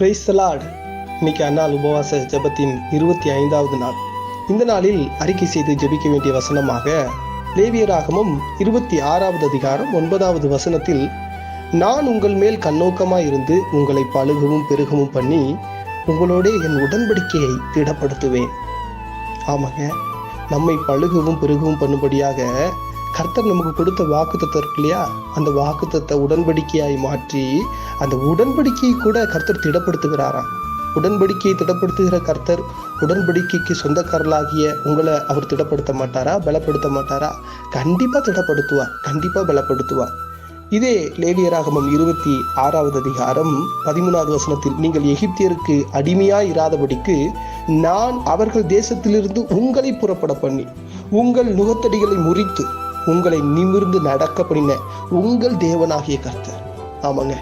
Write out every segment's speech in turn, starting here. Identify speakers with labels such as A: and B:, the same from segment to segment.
A: Price Lord இன்னைக்கு அன்னால் உபவாச ஜெபத்தின் இருபத்தி ஐந்தாவது நாள். இந்த நாளில் அறிக்கை செய்து ஜெபிக்க வேண்டிய வசனமாக லேவியராகமும் இருபத்தி ஆறாவது அதிகாரம் ஒன்பதாவது வசனத்தில் நான் உங்கள் மேல் கண்ணோக்கமாக இருந்து உங்களை பழுகவும் பெருகவும் பண்ணி உங்களோட என் உடன்படிக்கையை திடப்படுத்துவேன். ஆமாங்க நம்மை பழுகவும் பெருகவும் பண்ணும்படியாக கர்த்தர் நமக்கு கொடுத்த வாக்குத்தத்தம் இருக்கு இல்லையா அந்த வாக்குத்தத்தை உடன்படிக்கையாய் மாற்றி அந்த உடன்படிக்கையை கூட கர்த்தர் திடப்படுத்துகிறாராம். உடன்படிக்கையை திடப்படுத்துகிற கர்த்தர் உடன்படிக்கைக்கு சொந்தக்காரர்களாகிய உங்களை அவர் திடப்படுத்த மாட்டாரா? பலப்படுத்த மாட்டாரா? கண்டிப்பாக திடப்படுத்துவார். கண்டிப்பாக பலப்படுத்துவார். இதே லேடியராகமம் இருபத்தி ஆறாவது அதிகாரம் பதிமூணாவது வசனத்தில் நீங்கள் எகிப்தியருக்கு அடிமையாய் இராதபடிக்கு நான் அவர்கள் தேசத்திலிருந்து உங்களை புறப்பட பண்ணி உங்கள் நுகத்தடிகளை முறித்து உங்களை நிமிர்ந்து நடக்க பண்ணின உங்கள் தேவனாகிய கர்த்தர். ஆமாங்க.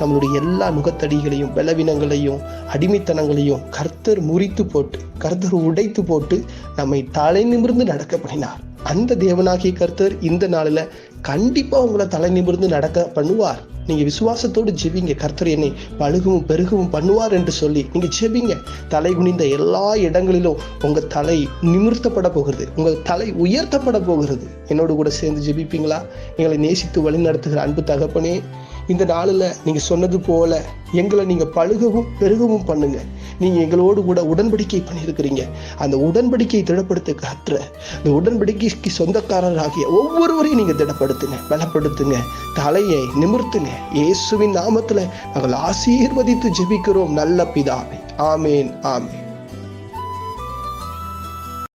A: நம்மளுடைய எல்லா நுகத்தடிகளையும் பலவீனங்களையும் அடிமைத்தனங்களையும் கர்த்தர் முறித்து போட்டு கர்த்தர் உடைத்து போட்டு நம்மை தலை நிமிர்ந்து நடக்க பண்ணினார். அந்த தேவனாகிய கர்த்தர் இந்த நாளில் கண்டிப்பாக உங்களை தலை நிமிர்ந்து நடக்க பண்ணுவார். நீங்க விசுவாசத்தோடு ஜெபிங்க. கர்த்தர் என்னை பழுகவும் பெருகவும் பண்ணுவார் என்று சொல்லி நீங்க ஜெபிங்க. தலை குனிந்த எல்லா இடங்களிலும் உங்க தலை நிமிர்த்தப்பட போகிறது. உங்கள் தலை உயர்த்தப்பட போகிறது. என்னோடு கூட சேர்ந்து ஜெபிப்பீங்களா? எங்களை நேசித்து வழி நடத்துகிற அன்பு தகப்பனே இந்த நாளில் நீங்கள் சொன்னது போல எங்களை நீங்கள் பழுகவும் பெருகவும் பண்ணுங்கள் நீங்கள் எங்களோடு கூட உடன்படிக்கை பண்ணியிருக்கிறீங்க. அந்த உடன்படிக்கையை திடப்படுத்த காற்ற அந்த உடன்படிக்கைக்கு சொந்தக்காரராகிய ஒவ்வொருவரையும் நீங்கள் திடப்படுத்துங்க பலப்படுத்துங்க தலையை நிமிர்த்துங்க. இயேசுவின் நாமத்தில் நாங்கள் ஆசீர்வதித்து ஜெபிக்கிறோம் நல்ல பிதாவே. ஆமேன் ஆமேன்.